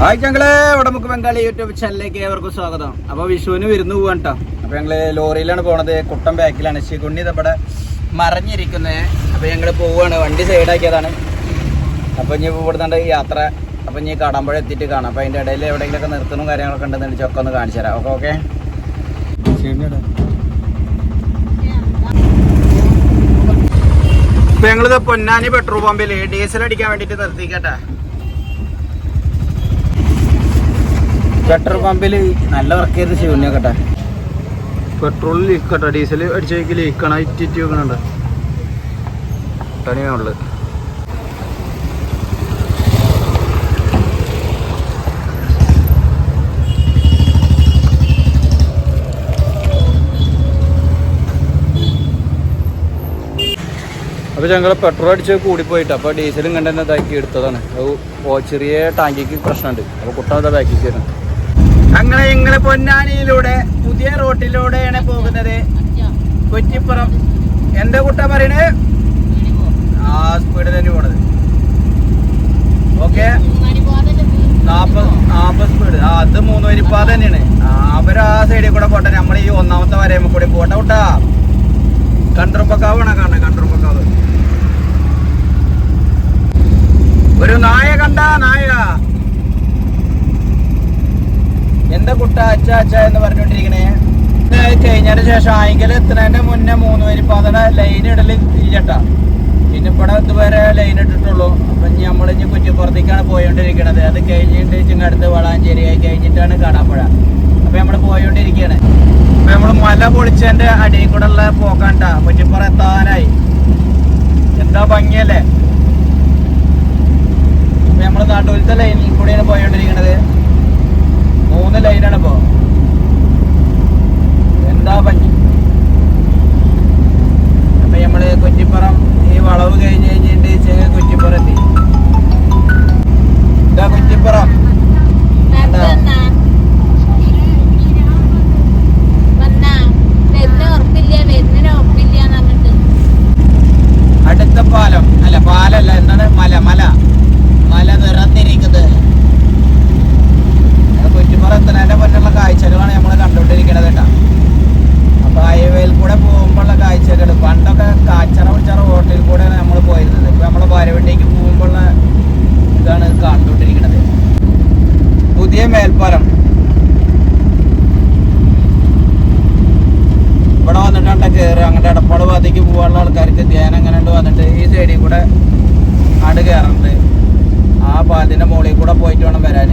Hi ഞങ്ങൾ ഉടമുക്ക് Bengali YouTube ചാനലിലേക്ക് ഏവർക്കും സ്വാഗതം. അപ്പൊ വിഷുവിന് വിരുന്ന് പോവാൻ കേട്ടോ അപ്പൊ ഞങ്ങൾ ലോറിയിലാണ് പോണത് കുട്ടം ബാക്കിലാണ്. ശികുണ്ണി നമ്മുടെ മറിഞ്ഞിരിക്കുന്നത് അപ്പൊ ഞങ്ങൾ പോവാണ് വണ്ടി സൈഡാക്കിയതാണ്. അപ്പൊ ഇനി ഇവിടുന്നുണ്ട് യാത്ര അപ്പൊ ഇനി കടമ്പഴ എത്തിയിട്ട് കാണാം. അപ്പൊ അതിന്റെ ഇടയിൽ എവിടെയെങ്കിലൊക്കെ നിർത്തണം കാര്യങ്ങളൊക്കെ ഉണ്ടെന്ന് ചൊക്കെ ഒന്ന് കാണിച്ചു തരാം. Okay okay? ഇപ്പൊ ഞങ്ങളിത് പൊന്നാനി പെട്രോൾ പമ്പിൽ ഡീസൽ അടിക്കാൻ വേണ്ടിട്ട് നിർത്തിക്കട്ടെ പെട്രോൾ പമ്പിൽ നല്ല വർക്ക് ചെയ്ത് ശിവനെക്കട്ടെ പെട്രോൾ ലീക്ക് കേട്ടോ ഡീസൽ അടിച്ചു ലീക്കണ ഇറ്റിറ്റ് വെക്കണുണ്ട്. തനിയുള്ളത് അപ്പോൾ ഞങ്ങൾ പെട്രോൾ അടിച്ച് കൂടിപ്പോയിട്ട്. അപ്പോൾ ഡീസലും കണ്ട് തന്നെ ഇതാക്കി എടുത്തതാണ്. ചെറിയ ടാങ്കിക്ക് പ്രശ്നമുണ്ട്. അപ്പോൾ കുട്ടാതെ ബാക്കി കയറും അങ്ങനെ ഞങ്ങൾ പൊന്നാനിയിലൂടെ പുതിയ റോട്ടിലൂടെയാണ് പോകുന്നത്. കൊച്ചിപ്പുറം എന്താ കുട്ട പറയണേ? ആ സ്പീഡ് തന്നെ പോണത്. ഓക്കെ നാപ്പത് സ്പീഡ് ആ അത് മൂന്ന് വരിപ്പാത തന്നെയാണ്. ആ, അവർ ആ സൈഡിൽ കൂടെ പോട്ടെ. നമ്മൾ ഈ ഒന്നാമത്തെ വരെ കൂടി പോട്ടെ കുട്ടാ. കണ്ടറുപ്പക്കാവാണ് കാണുന്നത് കണ്ടറുപ്പക്കാവ് ഒരു നായ കണ്ട നായ. എന്താ കുട്ട അച്ഛ അച്ഛ എന്ന് പറഞ്ഞോണ്ടിരിക്കണേ? കഴിഞ്ഞതിന് ശേഷം ആയെങ്കിൽ എത്തുന്നതിന്റെ മുന്നേ മൂന്ന് പേര് പാതട ലൈൻ ഇടൽ ഇല്ലട്ടാ പിന്നെ ഇവിടെ ഇതുവരെ ലൈൻ ഇട്ടിട്ടുള്ളൂ. അപ്പൊ നമ്മൾ ഇനി കുറ്റിപ്പുറത്തേക്കാണ് പോയോണ്ടിരിക്കണത്. അത് കഴിഞ്ഞിട്ട് ചിങ്ങടുത്ത് വളാഞ്ചേരി കഴിഞ്ഞിട്ടാണ് കാണാപ്പുഴ അപ്പൊ നമ്മൾ പോയോണ്ടിരിക്കുകയാണ് അപ്പൊ നമ്മൾ മല പൊളിച്ചതിന്റെ അടിയിൽ കൂടെ ഉള്ള പോക്കാണ്ട കുറ്റിപ്പുറം എത്താനായി. എന്താ ഭംഗിയല്ലേ? അപ്പൊ നമ്മൾ നാട്ടൂരത്തെ ലൈനിൽ കൂടെയാണ് പോയോണ്ടിരിക്കണത്. മൂന്ന് ലൈനാണ് ഇപ്പോ. എന്താ പറ്റി അപ്പൊ നമ്മൾ കുറ്റിപ്പുറം കണ്ടുകൊണ്ടിരിക്കുന്നത് പുതിയ മേൽപ്പാലം. ഇവിടെ വന്നിട്ടാണ് കയറി അങ്ങോട്ട് എടപ്പാട് ഭാഗത്തേക്ക് പോകാനുള്ള ആൾക്കാർക്ക് ധ്യാനം അങ്ങനെ വന്നിട്ട് ഈ സൈഡിൽ കൂടെ ആട് കയറുന്നുണ്ട് ആ പാലത്തിന്റെ മുകളിൽ കൂടെ പോയിട്ട് വേണം വരാൻ.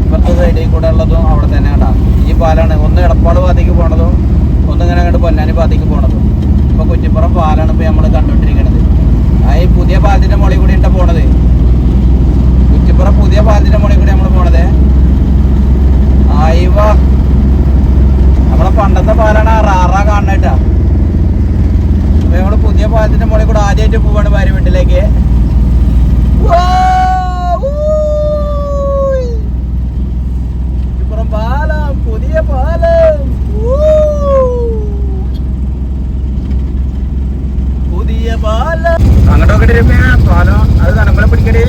ഇപ്പുറത്തെ സൈഡിൽ കൂടെ ഉള്ളതും അവിടെ തന്നെ കണ്ടാ ഈ പാലാണ് ഒന്ന് എടപ്പാട് ഭാഗത്തേക്ക് പോണതും ഒന്ന് ഇങ്ങനെ അങ്ങോട്ട് പൊന്നാനി ഭാഗത്തേക്ക് പോണതും. ഇപ്പൊ കുറ്റിപ്പുറം പാലാണ് ഇപ്പൊ നമ്മൾ കണ്ടുകൊണ്ടിരിക്കുന്നത് ആ ഈ പുതിയ പാലത്തിന്റെ മുകളിൽ കൂടി ഇട്ട പോണത്. കുറ്റിപ്പുറം പുതിയ പാലത്തിന്റെ മുകളിൽ കൂടി നമ്മൾ പോണത് ആയിവ നമ്മളെ പണ്ടത്തെ പാലാണ് ആ റാറ കാണണേട്ടാ അപ്പൊ നമ്മൾ പുതിയ പാലത്തിന്റെ മുകളിൽ കൂടെ ആദ്യമായിട്ട് പോവാണ് ഭാര്യ വീട്ടിലേക്ക് ഇപ്പുറം പാലം പുതിയ പാലം ഊ. പുതിയ പാലം അങ്ങോട്ടൊക്കെ പാലം അത് നനമ്പലം പിടിക്കണേ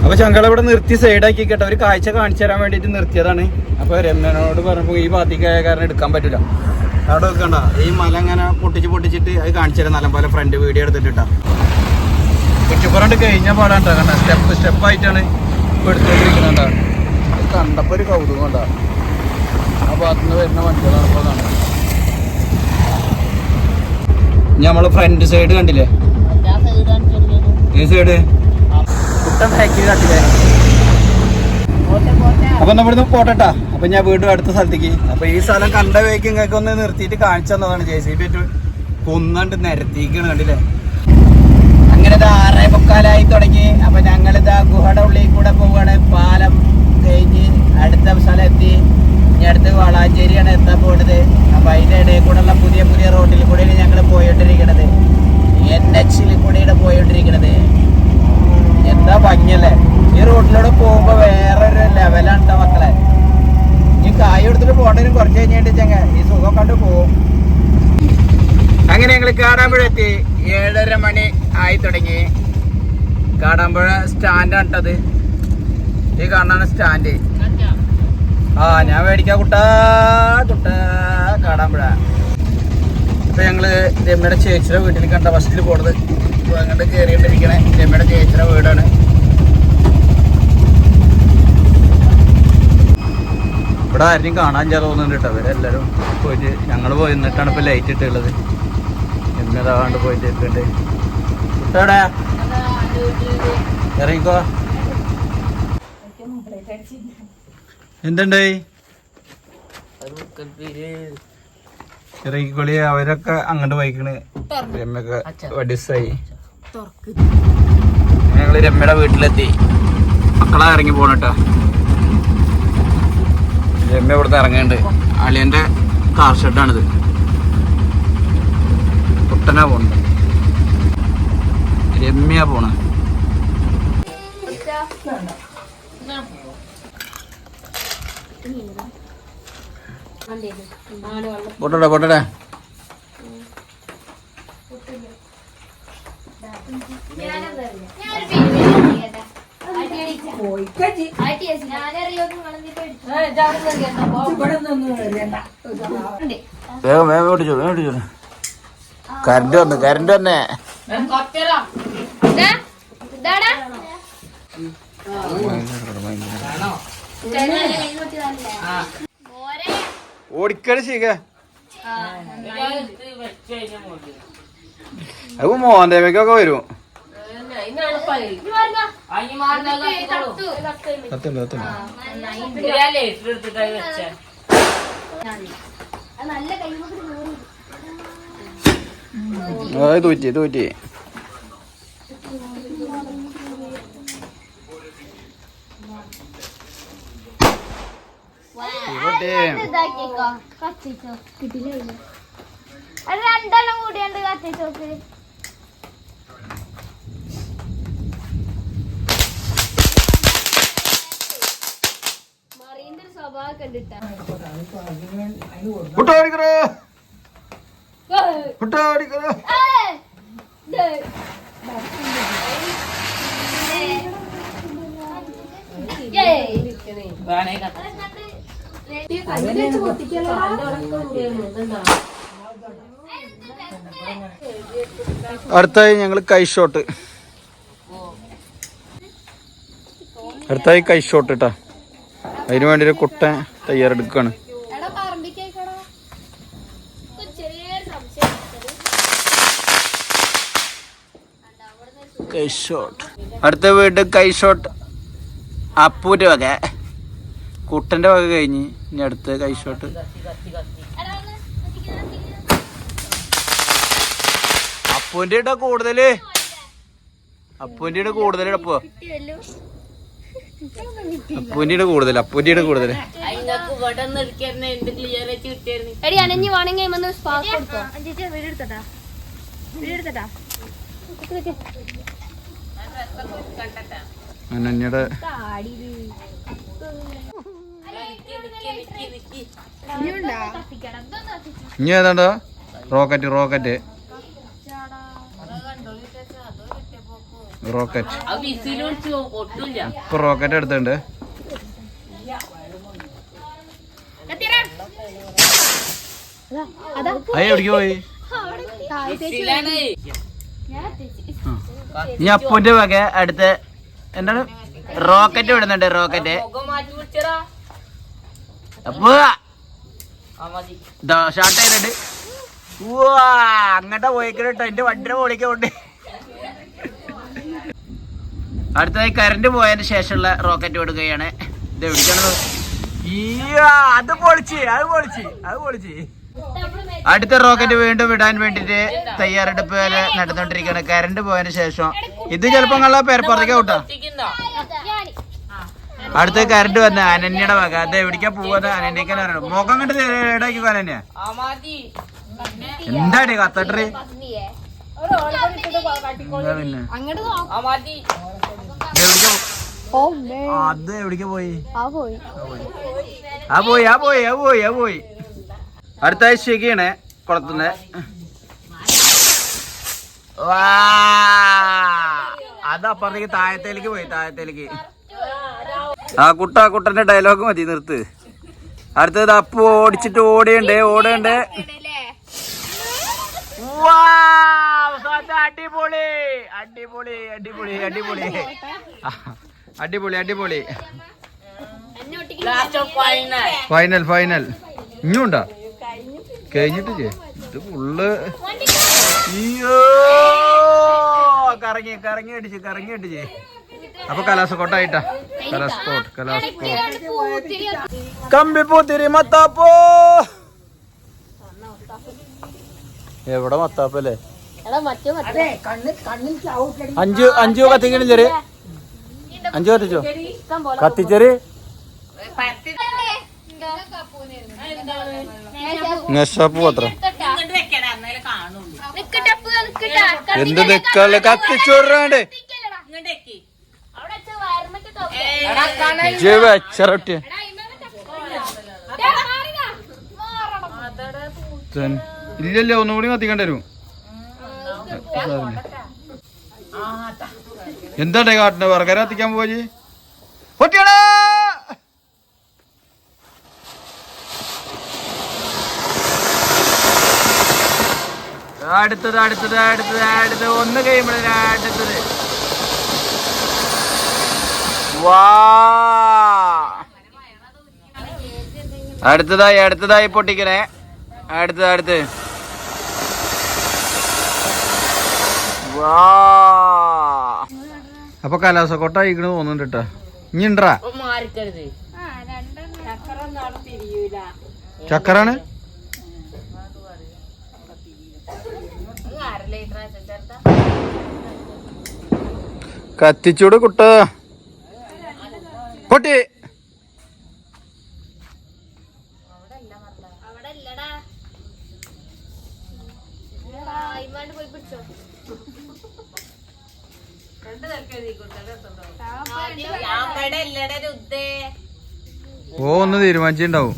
അപ്പൊ ചങ്കള ഇവിടെ നിർത്തി സൈഡാക്കി കേട്ടോ. ഒരു കാഴ്ച കാണിച്ചു തരാൻ വേണ്ടിട്ട് നിർത്തിയതാണ്. അപ്പൊ രമ്യനോട് പറഞ്ഞപ്പോ ഈ ഭാഗത്തേക്ക് ആയ കാരണം എടുക്കാൻ പറ്റില്ല അവിടെ വെക്കണ്ട ഈ മല ഇങ്ങനെ പൊട്ടിച്ച് പൊട്ടിച്ചിട്ട് അത് കാണിച്ചു തരാം. നല്ല പോലെ ഫ്രണ്ട് വീഡിയോ എടുത്തിട്ടാ കുറ്റിപ്പുറണ്ട് കഴിഞ്ഞ പാടാണ്ടോ കണ്ട? സ്റ്റെപ്പ് സ്റ്റെപ്പ് ആയിട്ടാണ് ഇപ്പൊ എടുത്തോണ്ടിരിക്കുന്നുണ്ട കണ്ടപ്പോ ഒരു കൗതുകം കണ്ട? ആ ഭാഗത്തുനിന്ന് വരുന്ന വണ്ടികളാണ് ഇപ്പൊ കാണുന്നത്. ഇനി നമ്മൾ ഫ്രണ്ട് സൈഡ് കണ്ടില്ലേ? ഈ സൈഡ് കുട്ടൻ ബാക്കിൽ കണ്ടില്ലേ അപ്പൊ നമ്മളിന്ന് പോട്ടെട്ടാ. അപ്പൊ ഞാൻ വീണ്ടും അടുത്ത സ്ഥലത്തേക്ക്. അപ്പൊ ഈ സ്ഥലം കണ്ട വേക്ക് നിങ്ങൾക്ക് ഒന്ന് നിർത്തിയിട്ട് കാണിച്ചു തന്നതാണ് ജെ സി ബി കുന്നണ്ട് നിരത്തിക്കാണ് കണ്ടില്ലേ? അങ്ങനെ ഇത് ആറേ മുക്കാലായി തുടങ്ങി. അപ്പൊ ഞങ്ങളിതാ ഗുഹയുടെ ഉള്ളിൽ കൂടെ പോവാണ്. പാലം കഴിഞ്ഞ് അടുത്ത സ്ഥലം എത്തി. ഇനി അടുത്ത് വളാഞ്ചേരിയാണ് എത്താൻ പോകുന്നത് അപ്പൊ അതിന്റെ ഇടയിൽ കൂടെ ഉള്ള പുതിയ പുതിയ റോഡിൽ കൂടെയാണ് ഞങ്ങൾ പോയിട്ടിരിക്കണത് എൻ എച്ചിൽ കൂടെയാണ് പോയോണ്ടിരിക്കണത് എന്താ ഭംഗിയല്ലേ? ഈ റോഡിലൂടെ പോകുമ്പോ വേറൊരു ലെവലാണ് മക്കളെ. ഈ കായ് എടുത്തിട്ട് പോകേണ്ടതിന് കുറച്ച് കഴിഞ്ഞിട്ട് ചെങ്ങ ഈ സുഖം കണ്ട് പോകും. അങ്ങനെ ഞങ്ങൾ കാടാമ്പുഴത്തി ഏഴര മണി ആയി തുടങ്ങി. കാടാമ്പുഴ സ്റ്റാൻഡാണ് കേട്ടത് ഈ കാണാണ് സ്റ്റാൻഡ് ആ ഞാൻ മേടിക്കാം കുട്ടാ. കുട്ടാ കാടാമ്പുഴ. അപ്പൊ ഞങ്ങൾ രമ്യയുടെ ചേച്ചിയുടെ വീട്ടിൽ കണ്ട ഫസ്റ്റിൽ പോണത്. ഇപ്പൊ അങ്ങോട്ട് കയറിയിട്ടിരിക്കണേ രമ്യയുടെ ചേച്ചിയുടെ വീടാണ്. ഇവിടെ ആരും കാണാൻ ചാ തോന്നുന്നുണ്ട് കേട്ടോ. അവരെല്ലാവരും പോയിട്ട് ഞങ്ങൾ പോയി നിന്നിട്ടാണ് ഇപ്പോൾ ലൈറ്റ് ഇട്ടുള്ളത്. എന്നതാണ്ട് പോയിട്ട് ഇട്ടുണ്ട് കുട്ടാടാ ഇറങ്ങിക്കോ. എന്തുണ്ടായി ഇറങ്ങിക്കോളി. അവരൊക്കെ അങ്ങോട്ട് പോയിക്കണ്. രമ്യൊക്കെ വടിസായി. ഞങ്ങൾ രമ്മയുടെ വീട്ടിലെത്തി. മക്കളെ ഇറങ്ങി പോണട്ടോ രമ്മ ഇവിടുന്ന് ഇറങ്ങുന്നുണ്ട് അളിയന്റെ കാർ ഷെഡാണിത് കുട്ടനാ പോണത്. രമ്യ പോണ. പൊട്ടട്ടെ പൊട്ടട്ടെ വേഗം വേഗം ഓടിച്ചോ വേഗം ഓടിച്ചോ കറണ്ട് വന്നു കറണ്ട് വന്നേ. ഓടിക്കടി ശീക അത് മോന്തേമയ്ക്കൊക്കെ വരും. കത്തുണ്ട് കത്തുണ്ട് അത് തൂറ്റി തൂറ്റി ഇവിടെ ഇതാക്കിക്കോ. കത്തിച്ചോ. കിട്ടില്ല അത് രണ്ടെണ്ണം കൂടിയുണ്ട് കത്തിച്ചോക്ക് മറീന്റെ ഒരു സ്വഭാവം കണ്ടിട്ടാ കുട്ടാ ഓടിക്കറോ കുട്ടാ ഓടിക്കറോ അടുത്തായി ഞങ്ങൾ കൈ ഷോട്ട് അടുത്തായി കൈ ഷോട്ട് ഇട്ടാ അതിനു വേണ്ടി ഒരു കുട്ട തയ്യാറെടുക്കാണ് അടുത്ത വീട് കൈ ഷോട്ട് അപ്പൂന്റെ വക. കുട്ടന്റെ വക കഴിഞ്ഞ് ഇനി അടുത്ത കൈ ഷോട്ട് എടാ അപ്പൂന്റെ ഇട കൂടുതൽ. അപ്പൂന്റെ ഇട കിട്ടിയല്ലോ. അപ്പൂന്റെ കൂടുതൽ അപ്പൂന്റെ കൂടുതൽ. എടി അനഞ്ഞു വേണമെങ്കിൽ ഇനി ഏതാണ്ടോ റോക്കറ്റ് റോക്കറ്റ്. റോക്കറ്റ് ഇപ്പൊ റോക്കറ്റ് എടുത്തുണ്ട് അയ്യ എവിടേക്ക് പോയി? ഇനി അപ്പൂന്റെ വക അടുത്ത എന്താണ്? റോക്കറ്റ് വിടുന്നുണ്ട് റോക്കറ്റ് അപ്പോ. ഷാർട്ട് ചെയ്തിട്ട് വാ അങ്ങോട്ടാ പോയിക്കണോ എന്റെ വണ്ടിയുടെ മോളിക്ക് കൊണ്ട് അടുത്തതായി കറണ്ട് പോയതിന് ശേഷമുള്ള റോക്കറ്റ് വിടുകയാണ് ഇത് എവിടേക്കാണ്? അത് പൊളിച്ച് അത് പൊളിച്ച് അത് പൊളിച്ച്. അടുത്ത റോക്കറ്റ് വീണ്ടും വിടാൻ വേണ്ടിട്ട് തയ്യാറെടുപ്പ് വരെ നടന്നുകൊണ്ടിരിക്കുകയാണ്. കറണ്ട് പോയതിന് ശേഷം. ഇത് ചിലപ്പോ നിങ്ങളെ പേരപ്പുറത്തേക്ക് വിട്ടോ അടുത്ത കറണ്ട് വന്ന അനന്യയുടെ വക. അത് എവിടേക്കാ പോവാന്ന് അനന്യക്കാൻ അറിയണം. മുഖം കണ്ടിട്ട് ഇടാക്കിക്കോ അനന്യ. എന്താടി അത് എവിടേക്ക് പോയി ആ പോയി ആ പോയി ആ പോയി ആ പോയി അടുത്ത ആഴ്ചയൊക്കെയാണ് കുളത്തുനിന്ന്. അത് അപ്പുറത്തേക്ക് താഴത്തേക്ക് പോയി താഴത്തേക്ക് ആ കുട്ട കുട്ടന്റെ ഡയലോഗ് മതി നിർത്ത് അടുത്തത് അപ്പു ഓടിച്ചിട്ട് ഓടിയുണ്ട് ഓടുണ്ട് അടിപൊളി. അടിപൊളി അടിപൊളി അടിപൊളി. അടിപൊളി അടിപൊളി. ഫൈനൽ ഫൈനൽ ഇഞ്ഞുണ്ടാ? കഴിഞ്ഞിട്ട് ചേ ഇത് ഫുള്ള് അയ്യോ കറങ്ങി കറങ്ങി അടിച്ച് കറങ്ങി അടിച്ച്. അപ്പൊ കലാസക്കോട്ടായിട്ടാ. കലാസ്പോട്ട് കലാസ്പോട്ട് കമ്പിപ്പൂ മത്താപ്പോ. എവിടെ മത്താപ്പല്ലേ? അഞ്ചു അഞ്ചു കത്തിക്കണം ചെറിയ. അഞ്ചു കത്തിച്ചോ? കത്തിച്ചെറി നെശാപ്പ് പത്രം. എന്ത് നിക്കല്ല കത്തിച്ചോടാണ്ട് അവിടെ വെച്ച് ഒന്നും കൂടി. ഇല്ലല്ലോ കത്തിക്കേണ്ടി വരും. എന്താണ്ടേ കാട്ടിന് വർഗര കത്തിക്കാൻ പോയി പൊട്ടിയടാ! അടുത്തത് അടുത്തത് അടുത്തത് അടുത്തത്. ഒന്ന് കഴിയുമ്പോഴേ അടുത്തത്. വാ! അടുത്തതായി അടുത്തതായി പൊട്ടിക്കണേ. അടുത്തത് അടുത്ത്. അപ്പൊ കലാസക്കോട്ട അയക്കണ് തോന്നുന്നുണ്ട് കേട്ടാ ഇനി ഉണ്ടാ ചക്കറാണ്? കത്തിച്ചൂട് കുട്ട. പൊട്ടി അവിടെ ഇല്ലടാ. എടാ, ഇമ്മാണ്ട് പോയി പിടിച്ചോ. ഓ ഒന്ന് തീരുമാനിച്ചിണ്ടാവും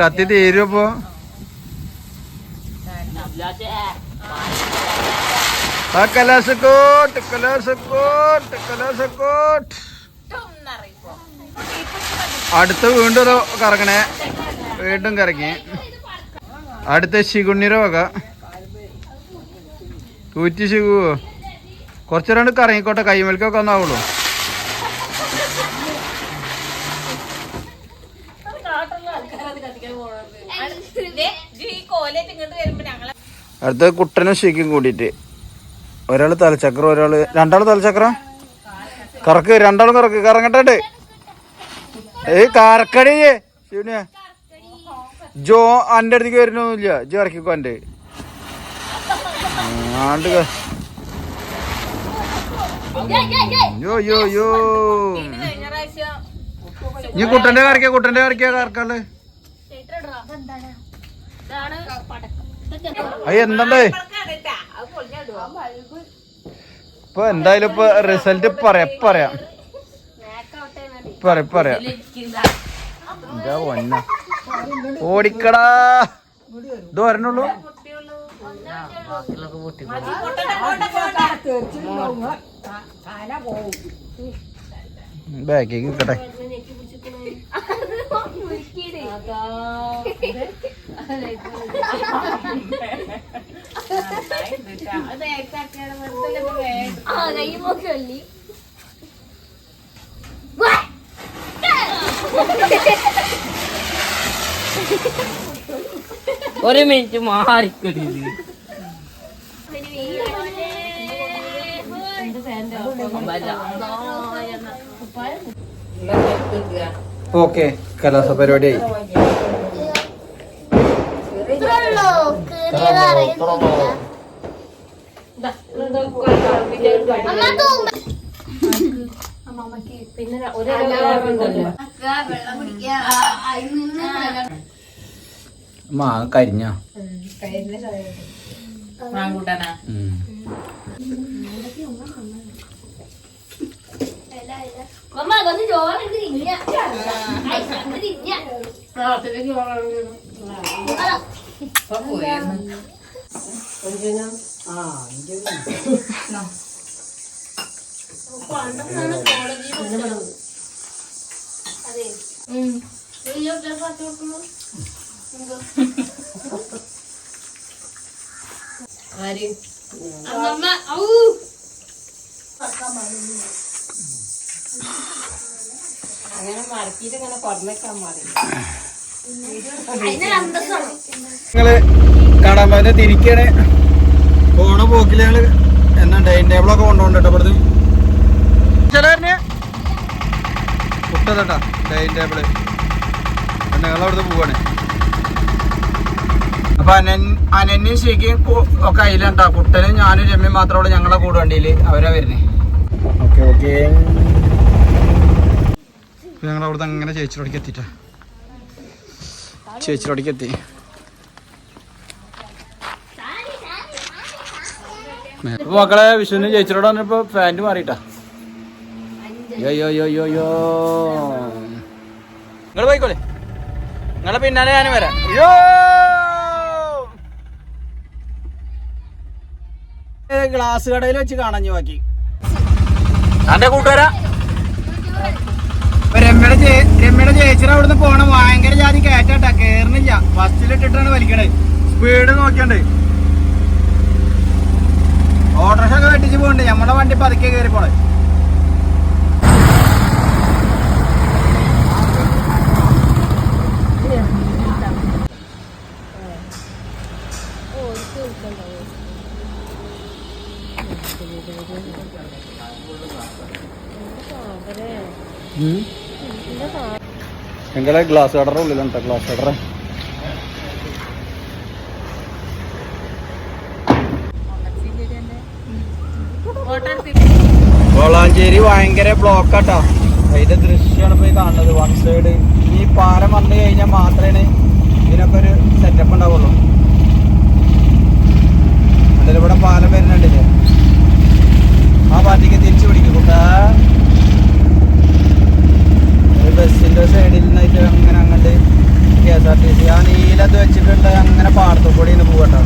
കത്തി തീരും അപ്പൊ ആ കലാസക്കോട്ട് കലാസക്കോട്ട് കലാസക്കോട്ട് അടുത്ത വീണ്ടും കറങ്ങണേ. വീണ്ടും കറങ്ങി. അടുത്ത ശിഗുണ്ണിരോ വക. കൂറ്റി ശികു കുറച്ചു രണ്ട് കറങ്ങിക്കോട്ടെ കൈമേൽക്കൊക്കെ ഒന്നാവുള്ളൂ. അടുത്ത കുട്ടനും ശിക്കും കൂടിയിട്ട്. ഒരാൾ തലച്ചക്ര ഒരാൾ രണ്ടാൾ തലച്ചക്ര? കറക്ക് രണ്ടാളും കറക്ക്. കറങ്ങട്ടെ ഏയ് കറക്കടി. ശിവനിയ ജോ അന്റെ അടുത്തേക്ക് വരുന്നൊന്നുമില്ല. ജോ ഇറക്കിക്കോ അന്റെ. ആണ്ട്. യോ യോ യോ നീ കുട്ടന്റെ കറിക്കാ കുട്ടന്റെ കറിക്കാ കറക്കാൾ? അയ്യ എന്താണ്ടേ ഇപ്പൊ എന്തായാലും ഇപ്പൊ റിസൾട്ട് പറയാ പറയാം പറയാ. പറയാ എന്താ ഓടിക്കടാ ഇത് വരണുള്ളൂ മുറുക്കിയിട്. ആ, കയ്യുമ്മൊക്കെ വെള്ളി. വാ. ഒരു മിനിറ്റ് മാറിക്കടി ഓക്കെ കലാസ പരിപാടിയായി ഇത്രയുള്ളൂ. കീറിയത് അറിയുന്നില്ല. അമ്മ തൂമ്പ. മാ കരിഞ്ഞ മാങ്കൂട്ടനാ അമ്മ കുറച്ച് ചോറുണ്ട് തിന്ന തിന്ന പോയിരുന്നു ആര്? മടക്കിയിട്ട് ഇങ്ങനെ കുറഞ്ഞേക്കാൻ പാടില്ല നിങ്ങൾ കാണാൻ തിരിക്കാണ്. പോണ പോക്കിൽ ഞങ്ങൾ എന്നാ ഡൈനിങ് ടേബിളൊക്കെ കൊണ്ടുപോകണ്ടോ ഇവിടുന്ന്. കുട്ടതട്ടാ ഡൈനിങ് ടേബിൾ ഞങ്ങളവിടുന്ന് പോവാണ്. അപ്പൊ അനൻ അനന്യും ശരിക്കും ഒക്കെ അതിലുണ്ടാ കുട്ടനും ഞാനും രമ്യം മാത്രമേ ഞങ്ങളെ കൂടെ വണ്ടിയിൽ. അവരാ വരുന്നേ. ഓക്കെ ഓക്കെ ഞങ്ങൾ അവിടുന്ന് അങ്ങനെ ചേച്ചിയോടേക്ക് എത്തിട്ടാ ചേച്ചിയോടേക്ക് എത്തി. മക്കളെ വിഷുവിന് ചേച്ചിലോട് വന്നപ്പോ പാന്റ് മാറിയിട്ടാ. യോ നിങ്ങൾ പോയിക്കോളെ. നിങ്ങളെ പിന്നാലെ ഞാൻ വരാം. അയ്യോ! ഗ്ലാസ് കടയിൽ വെച്ച് കാണാഞ്ഞു ബാക്കി എന്റെ കൂട്ടുകാരാ? രമ്യയുടെ രമ്യയുടെ ചേച്ചിയുടെ അവിടുന്ന് പോണ ഭയങ്കര ജാതി കയറ്റാട്ടാ. കേറണില്ല ബസ്സിലിട്ടിട്ടാണ് വലിക്കണേ. സ്പീഡ് നോക്കിയണ്ടേ. ഓട്ടോറിക്ഷ ഒക്കെ വെട്ടിച്ച് പോകണ്ടേ നമ്മുടെ വണ്ടി പതുക്കെ കയറി പോണേ. നിങ്ങളെ ഗ്ലാസ് കടറ ഉള്ളിലുണ്ടോ ഗ്ലാസ് കടറ വളാഞ്ചേരി ഭയങ്കര ബ്ലോക്ക് ആട്ടോ. അതിന്റെ ദൃശ്യമാണ് പോയി കാണുന്നത്. വൺ സൈഡ് ഈ പാലം വന്നു കഴിഞ്ഞാൽ മാത്രമേ ഇതിനൊക്കെ ഒരു സെറ്റപ്പ് ഉണ്ടാവുള്ളൂ. അതിലിവിടെ പാലം വരുന്നുണ്ടല്ലേ ആ പാർട്ടിക്ക് തിരിച്ചു പിടിക്കും കൂട്ടാ. ഒരു ബസ്സിന്റെ സൈഡിൽ നിന്നായിട്ട് അങ്ങനെ അങ്ങോട്ട് K S R T C. ആ നീലത് വെച്ചിട്ടുണ്ട് അങ്ങനെ പാടത്തു കൂടി ഇന്ന് പോകട്ടോ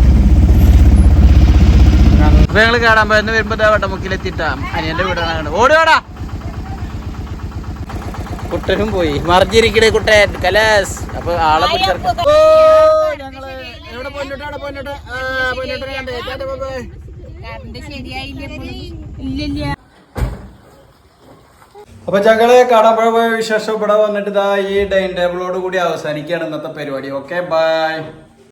അപ്പൊ ഞങ്ങൾ കാണാൻ പോയെന്ന് വരുമ്പോ വട്ടമുക്കിലെത്തിട്ടാ അനിയന്റെ വീടാണ് ഓടുവാടാ കുട്ടനും പോയി. മറിഞ്ഞിരിക്കണേ കുട്ടൻ. കലാസ്. അപ്പൊ ആളെ. ഓ, ഞങ്ങൾ എവിടെ പൊന്നിട്ട് അവിടെ പൊന്നിട്ട് ആ, പൊന്നിട്ടിനെ കണ്ടേ. ചേട്ടാ, ബൈ, ബൈ. അപ്പൊ ഞങ്ങൾ വിശേഷം ഇവിടെ വന്നിട്ട് ഇതാ ഈ ഡൈനിങ് ടേബിളോട് കൂടി അവസാനിക്കുകയാണ് ഇന്നത്തെ പരിപാടി. Okay bye